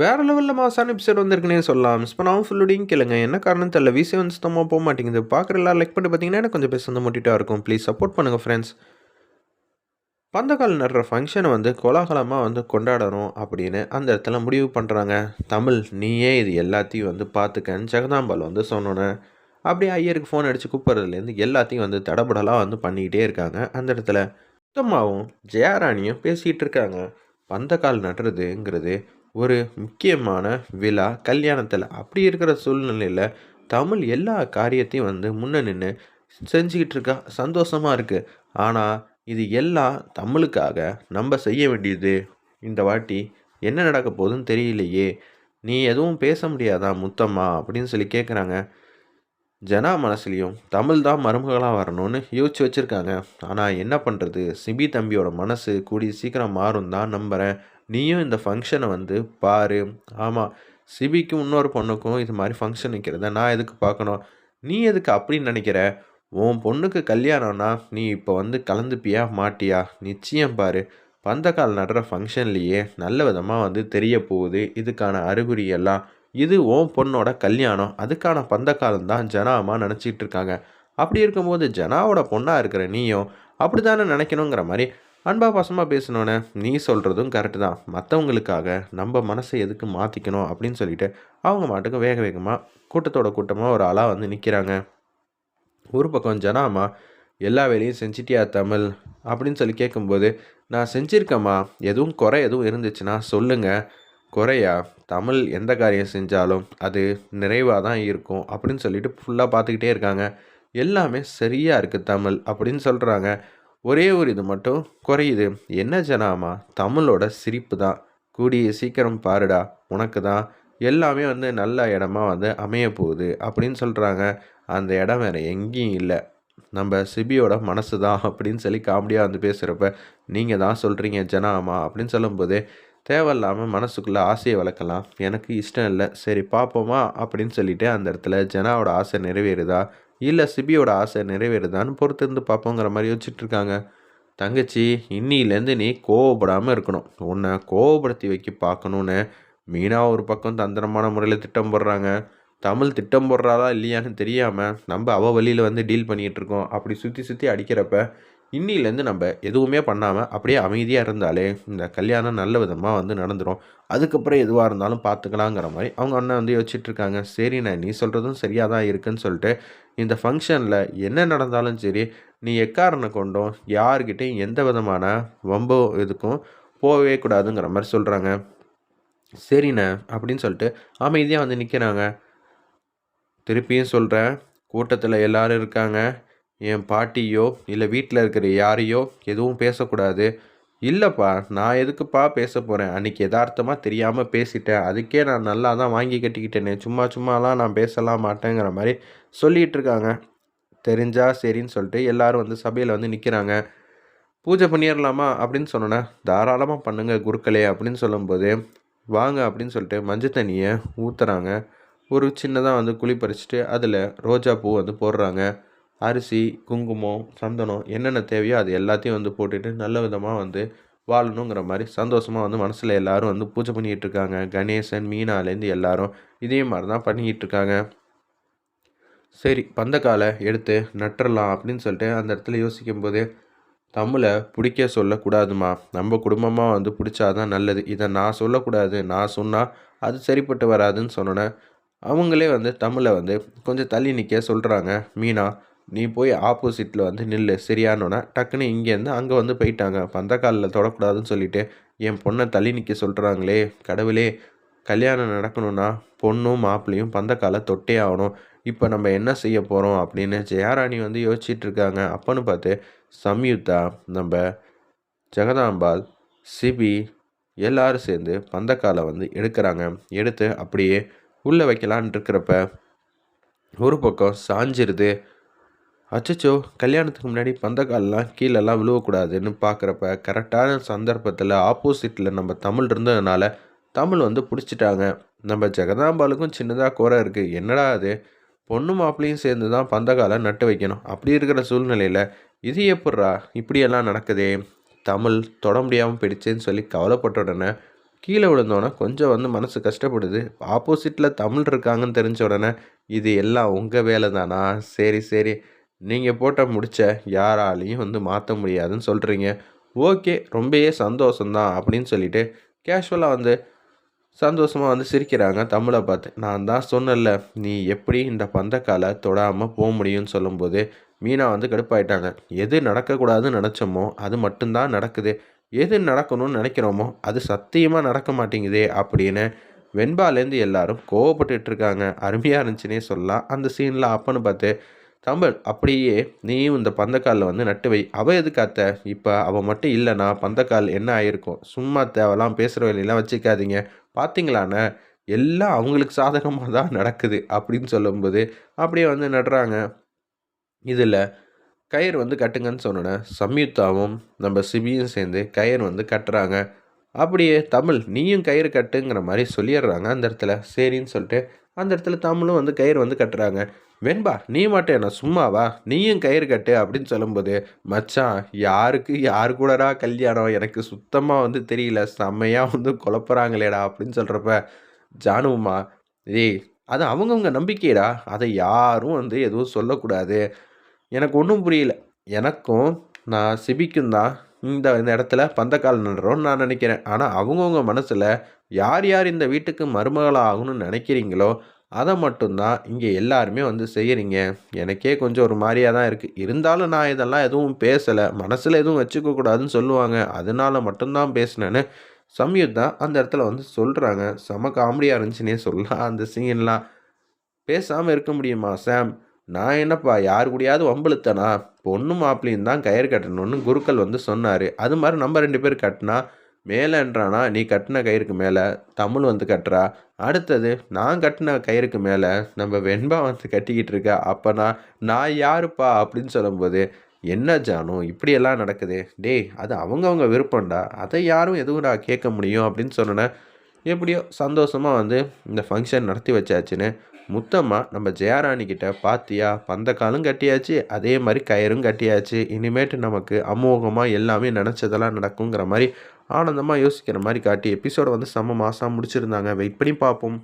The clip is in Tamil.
வேறு லெவலில் மாசான எபிசோட் வந்திருக்குனே சொல்லலாம். மிஸ் பண்ணாமல் ஃபுல்லோடையும் கேளுங்க. என்ன காரணம் தெரியல. விசே வந்து சுத்தமாக போக மாட்டேங்குது. பார்க்குற எல்லாம் லைக் பண்ணி பார்த்தீங்கன்னா, எனக்கு கொஞ்சம் பேச வந்து மோட்டிவேட்டா இருக்கும். ப்ளீஸ் சப்போர்ட் பண்ணுங்கள் ஃப்ரெண்ட்ஸ். பந்தக்கால் நடுற ஃபங்க்ஷனை வந்து கோலாகலமாக வந்து கொண்டாடணும் அப்படின்னு அந்த இடத்துல முடிவு பண்ணுறாங்க. தமிழ் நீயே இது எல்லாத்தையும் வந்து பார்த்துக்கன்னு ஜெகதாம்பால் வந்து சொன்னோன்னே, அப்படியே ஐயருக்கு ஃபோன் அடித்து கூப்பிட்றதுலேருந்து எல்லாத்தையும் வந்து தடபடலாக வந்து பண்ணிக்கிட்டே இருக்காங்க அந்த இடத்துல. சுத்தமாகவும் ஜெயராணியும் பேசிகிட்டு இருக்காங்க. பந்தக்கால் நடுறதுங்கிறது ஒரு முக்கியமான விழா கல்யாணத்தில். அப்படி இருக்கிற சூழ்நிலையில் தமிழ் எல்லா காரியத்தையும் வந்து முன்ன நின்று செஞ்சுக்கிட்டு இருக்கா. சந்தோஷமாக இருக்குது ஆனால் இது எல்லாம் தமிழுக்காக நம்ம செய்ய வேண்டியது. இந்த வாட்டி என்ன நடக்க போகுதுன்னு தெரியலையே! நீ எதுவும் பேச முடியாதா முத்தம்மா? அப்படின்னு சொல்லி கேட்குறாங்க. ஜனா மனசுலேயும் தமிழ் தான் மருமகளாக வரணும்னு யோசிச்சு வச்சுருக்காங்க ஆனால் என்ன பண்ணுறது சிபி தம்பியோட மனசு கூடி சீக்கிரம் மாறும் தான் நம்புறேன். நீயும் இந்த ஃபங்க்ஷனை வந்து பாரு. ஆமாம் சிபிக்கும் இன்னொரு பொண்ணுக்கும் இது மாதிரி ஃபங்க்ஷன் வைக்கிறத நான் எதுக்கு பார்க்கணும்? நீ எதுக்கு அப்படின்னு நினைக்கிற? உன் பொண்ணுக்கு கல்யாணம்னா நீ இப்போ வந்து கலந்துப்பியா மாட்டியா? நிச்சயம் பாரு. பந்தக்கால் நடுற ஃபங்க்ஷன்லேயே நல்ல விதமாக வந்து தெரிய போகுது இதுக்கான அறிகுறி எல்லாம். இது உன் பொண்ணோட கல்யாணம். அதுக்கான பந்தக்காலம் தான் ஜனாமா நினச்சிக்கிட்டு இருக்காங்க. அப்படி இருக்கும்போது ஜனாவோட பொண்ணாக இருக்கிற நீயும் அப்படி தானே நினைக்கணுங்கிற மாதிரி அன்பா பாசமாக பேசினோன்னே, நீ சொல்கிறதும் கரெக்டு தான். மற்றவங்களுக்காக நம்ம மனசை எதுக்கு மாற்றிக்கணும் அப்படின்னு சொல்லிட்டு அவங்க மாட்டுக்கு வேக வேகமாக கூட்டத்தோட கூட்டமாக ஒரு ஆளாக வந்து நிற்கிறாங்க. ஒரு பக்கம் ஜனாமா எல்லா வேலையும் செஞ்சிட்டியா தமிழ்? அப்படின்னு சொல்லி கேட்கும்போது, நான் செஞ்சுருக்கேம்மா எதுவும் குறை எதுவும் இருந்துச்சுன்னா சொல்லுங்கள் குறையா? தமிழ் எந்த காரியம் செஞ்சாலும் அது நிறைவாக தான் இருக்கும். அப்படின்னு சொல்லிட்டு ஃபுல்லாக பார்த்துக்கிட்டே இருக்காங்க. எல்லாமே சரியாக இருக்குது தமிழ் அப்படின்னு சொல்கிறாங்க ஒரே ஒரு இது மட்டும் குறையுது. என்ன ஜனாமா தமிழோட சிரிப்பு தான். கூடிய சீக்கிரம் பாருடா. உனக்கு தான் எல்லாமே வந்து நல்ல இடமா வந்து அமைய போகுது அப்படின்னு சொல்கிறாங்க அந்த இடம் வேறு எங்கேயும் இல்லை நம்ம சிபியோட மனசு தான் அப்படின்னு சொல்லி காமெடியாக வந்து பேசுகிறப்ப நீங்கள் தான் சொல்கிறீங்க ஜனாமா அப்படின்னு சொல்லும்போது, தேவையில்லாமல் மனசுக்குள்ளே ஆசையை வளர்க்கலாம். எனக்கு இஷ்டம் இல்லை சரி பார்ப்போமா அப்படின்னு சொல்லிட்டு அந்த இடத்துல ஜனாவோட ஆசை நிறைவேறுதா? இல்லை சிபியோட ஆசை நிறைவேறுதான்னு பொறுத்திருந்து பார்ப்போங்கிற மாதிரி யோசிச்சுட்டு இருக்காங்க. தங்கச்சி இன்னிலேருந்து நீ கோவப்படாமல் இருக்கணும். உன்னை கோவப்படுத்தி வைக்க பார்க்கணும்னு மீனா ஒரு பக்கம் தந்திரமான முறையில் திட்டம் போடுறாங்க. தமிழ் திட்டம் போடுறாளா இல்லையான்னு தெரியாமல் நம்ம அவ வழியில் வந்து டீல் பண்ணிட்டு இருக்கோம். அப்படி சுற்றி சுற்றி அடிக்கிறப்ப, இன்னிலேருந்து நம்ம எதுவுமே பண்ணாமல் அப்படியே அமைதியாக இருந்தாலே இந்த கல்யாணம் நல்ல விதமாக வந்து நடந்துடும் அதுக்கப்புறம் எதுவாக இருந்தாலும் பார்த்துக்கலாங்கிற மாதிரி அவங்க அண்ணன் வந்து யோசிச்சுட்ருக்காங்க சரிண்ணே நீ சொல்கிறதும் சரியாக தான் இருக்குன்னு சொல்லிட்டு, இந்த ஃபங்க்ஷனில் என்ன நடந்தாலும் சரி, நீ எக்காரனை கொண்டும் யார்கிட்டையும் எந்த விதமான வம்போ இதுக்கும் போகவே கூடாதுங்கிற மாதிரி சொல்கிறாங்க சரிண்ணே அப்படின்னு சொல்லிட்டு அமைதியாக வந்து நிற்கிறாங்க திருப்பியும் சொல்கிறேன் கூட்டத்தில் எல்லோரும் இருக்காங்க. என் பாட்டியோ, இல்லை வீட்டில் இருக்கிற யாரையோ எதுவும் பேசக்கூடாது. இல்லைப்பா நான் எதுக்குப்பா பேச போகிறேன் அன்றைக்கி எதார்த்தமாக தெரியாமல் பேசிட்டேன். அதுக்கே நான் நல்லா தான் வாங்கி கட்டிக்கிட்டேனே. சும்மா சும்மாலாம் நான் பேசலாம் மாட்டேங்கிற மாதிரி சொல்லிகிட்டு இருக்காங்க. தெரிஞ்சா சரின்னு சொல்லிட்டு எல்லாரும் வந்து சபையில் வந்து நிற்கிறாங்க பூஜை பண்ணிடலாமா அப்படின்னு சொன்னோன்னே தாராளமாக பண்ணுங்க குருக்களே அப்படின்னு சொல்லும்போது, வாங்க அப்படின்னு சொல்லிட்டு மஞ்சள் தண்ணியை ஊற்றுறாங்க ஒரு சின்னதாக வந்து குழி பறிச்சுட்டு, அதில் ரோஜா பூ வந்து போடுறாங்க. அரிசி, குங்குமம், சந்தனம் என்னென்ன தேவையோ அது எல்லாத்தையும் வந்து போட்டுட்டு, நல்ல விதமாக வந்து வாழணுங்கிற மாதிரி சந்தோஷமாக வந்து மனசில் எல்லாரும் வந்து பூஜை பண்ணிகிட்டு இருக்காங்க. கணேசன், மீனாலேருந்து எல்லோரும் இதே மாதிரி தான் பண்ணிக்கிட்டு இருக்காங்க. சரி பந்தக்காலை எடுத்து நட்டுறலாம் அப்படின்னு சொல்லிட்டு அந்த இடத்துல யோசிக்கும்போதே, தமிழை பிடிக்க சொல்லக்கூடாதும்மா. நம்ம குடும்பமாக வந்து பிடிச்சாதான் நல்லது. இதை நான் சொல்லக்கூடாது. நான் சொன்னால் அது சரிப்பட்டு வராதுன்னு சொன்னோனே, அவங்களே வந்து தமிழை வந்து கொஞ்சம் தள்ளி நிற்க சொல்கிறாங்க மீனா, நீ போய் ஆப்போசிட்டில் வந்து நில்லு சரியானோன்னா டக்குனு இங்கேருந்து அங்கே வந்து போயிட்டாங்க. பந்தக்காலில் தொடக்கூடாதுன்னு சொல்லிட்டு, என் பொண்ணை தள்ளி நிற்க சொல்கிறாங்களே கடவுளே! கல்யாணம் நடக்கணும்னா, பொண்ணும் மாப்பிள்ளையும் பந்தக்கால தொட்டே ஆகணும். இப்போ நம்ம என்ன செய்ய போகிறோம் அப்படின்னு ஜெயாராணி வந்து யோசிச்சுட்டு இருக்காங்க. அப்போன்னு பார்த்து சம்யுக்தா, நம்ம ஜெகதாம்பாள், சிபி எல்லாரும் சேர்ந்து பந்தக்கால வந்து எடுக்கிறாங்க எடுத்து அப்படியே உள்ளே வைக்கலான்னு இருக்கிறப்ப, ஒரு பக்கம் சாஞ்சிருது. அச்சச்சோ! கல்யாணத்துக்கு முன்னாடி பந்தக்கால்லாம் கீழெல்லாம் விழுவக்கூடாதுன்னு பார்க்குறப்ப, கரெக்டான சந்தர்ப்பத்தில் ஆப்போசிட்டில் நம்ம தமிழ் இருந்ததுனால, தமிழ் வந்து பிடிச்சிட்டாங்க நம்ம ஜெகதாம்பாளுக்கும் சின்னதாக குறை இருக்குது என்னடா அது பொண்ணு மாப்பிளையும் சேர்ந்து தான் பந்தகாலை நட்டு வைக்கணும். அப்படி இருக்கிற சூழ்நிலையில் இது எப்பட்றா இப்படியெல்லாம் நடக்குதே! தமிழ் தொட முடியாமல் போயிடுச்சேன்னு சொல்லி கவலைப்பட்ட உடனே, கீழே விழுந்தோடனே கொஞ்சம் வந்து மனசு கஷ்டப்படுது ஆப்போசிட்டில் தமிழ் இருக்காங்கன்னு தெரிஞ்ச உடனே இது எல்லாம் உங்கள் வேலை தானா சரி சரி நீங்கள் போட்ட முடிச்ச யாராலையும் வந்து மாற்ற முடியாதுன்னு சொல்கிறீங்க ஓகே ரொம்பவே சந்தோஷம்தான் அப்படின்னு சொல்லிட்டு கேஷுவலாக வந்து சந்தோஷமாக வந்து சிரிக்கிறாங்க தமிழை பார்த்து. நான் தான் சொன்னல நீ எப்படி இந்த பந்தக்காலை தொடாமல் போக முடியும்னு சொல்லும்போது மீனா வந்து கடுப்பாயிட்டாங்க. எது நடக்கக்கூடாதுன்னு நினச்சோமோ அது மட்டும்தான் நடக்குது. எது நடக்கணும்னு நினைக்கிறோமோ அது சத்தியமாக நடக்க மாட்டேங்குதே அப்படின்னு வெண்பாலேருந்து எல்லாரும் கோவப்பட்டுட்டு இருக்காங்க. அருமையாக இருந்துச்சுன்னே சொல்லலாம். அந்த சீனில் அப்பன்னு பார்த்து தமிழ் அப்படியே நீயும் இந்த பந்தக்காலில் வந்து நட்டு வை. அவள் எதுக்காத்த இப்போ அவள் மட்டும் இல்லைனா பந்தக்கால் என்ன ஆயிருக்கும்? சும்மா தேவைலாம் பேசுகிற வேலையெல்லாம் வச்சுக்காதீங்க. பார்த்தீங்களாண்ணே எல்லாம் அவங்களுக்கு சாதகமாக தான் நடக்குது அப்படின்னு சொல்லும்போது அப்படியே வந்து நடுறாங்க. இதில் கயிறு வந்து கட்டுங்கன்னு சொன்னோன்னே சம்யுக்தாவும் நம்ம சிபியும் சேர்ந்து கயிறு வந்து கட்டுறாங்க. அப்படியே தமிழ் நீயும் கயிறு கட்டுங்கிற மாதிரி சொல்லிடுறாங்க அந்த இடத்துல. சரின்னு சொல்லிட்டு அந்த இடத்துல தமிழும் வந்து கயிறு வந்து கட்டுறாங்க. வெண்பா நீ மட்டும் என்ன சும்மாவா? நீயும் கயிறு கட்டு அப்படின்னு சொல்லும்போது மச்சான் யாருக்கு யாரு கூடடா கல்யாணம்? எனக்கு சுத்தமாக வந்து தெரியல. செம்மையாக வந்து குழப்புறாங்களேடா அப்படின்னு சொல்கிறப்ப ஜானுமா ஏய் அது அவங்கவுங்க நம்பிக்கைடா. அதை யாரும் வந்து எதுவும் சொல்லக்கூடாது. எனக்கு ஒன்றும் புரியல. எனக்கும் நான் சிபிக்கும் தான் இந்த இந்த இடத்துல பந்தக்கால் நடுறோன்னு நான் நினைக்கிறேன். ஆனால் அவங்கவுங்க மனசில் யார் யார் இந்த வீட்டுக்கு மருமகளாக ஆகணும்னு நினைக்கிறீங்களோ அதை மட்டும்தான் இங்கே எல்லாருமே வந்து செய்கிறீங்க எனக்கே கொஞ்சம் ஒரு மாதிரியாக தான் இருக்குது இருந்தாலும் நான் இதெல்லாம் எதுவும் பேசலை. மனசில் எதுவும் வச்சுக்கக்கூடாதுன்னு சொல்லுவாங்க. அதனால மட்டும்தான் பேசினேன்னு சம்யுத் தான் அந்த இடத்துல வந்து சொல்கிறாங்க செம காமெடியாக இருந்துச்சுன்னே சொல்லலாம். அந்த சீன்லாம் பேசாமல் இருக்க முடியுமா சாம்? நான் என்னப்பா யார் கூடயாவது வம்பளுத்தனா பொண்ணு மாப்பிள்ளையும் தான் கயிறு கட்டணும்னு குருக்கள் வந்து சொன்னார். அது மாதிரி நம்ம ரெண்டு பேர் கட்டினா மேலேன்றானா நீ கட்டின கயிறுக்கு மேலே தமிழ் வந்து கட்டுறா? அடுத்தது நான் கட்டின கயிறுக்கு மேலே நம்ம வெண்பா வந்து கட்டிக்கிட்டு இருக்கா அப்போனா நான் யாருப்பா? அப்படின்னு சொல்லும்போது என்ன ஜானு இப்படியெல்லாம் நடக்குது? டேய் அது அவங்கவுங்க விருப்பம்டா. அதை யாரும் எதுவும் நான் கேட்க முடியும்? அப்படின்னு சொன்னேன் எப்படியோ சந்தோஷமாக வந்து இந்த ஃபங்க்ஷன் நடத்தி வச்சாச்சுன்னு முத்தமாக நம்ம ஜெயராணிக்கிட்ட பாத்தியா பந்தக்காலும் கட்டியாச்சு அதே மாதிரி கயிறும் கட்டியாச்சு. இனிமேட்டு நமக்கு அமோகமாக எல்லாமே நினச்சதெல்லாம் நடக்குங்கிற மாதிரி ஆனந்தமாக யோசிக்கிற மாதிரி காட்டி எபிசோடை வந்து செம்ம மாதம் முடிச்சிருந்தாங்க. வெயிட் பண்ணி பார்ப்போம்.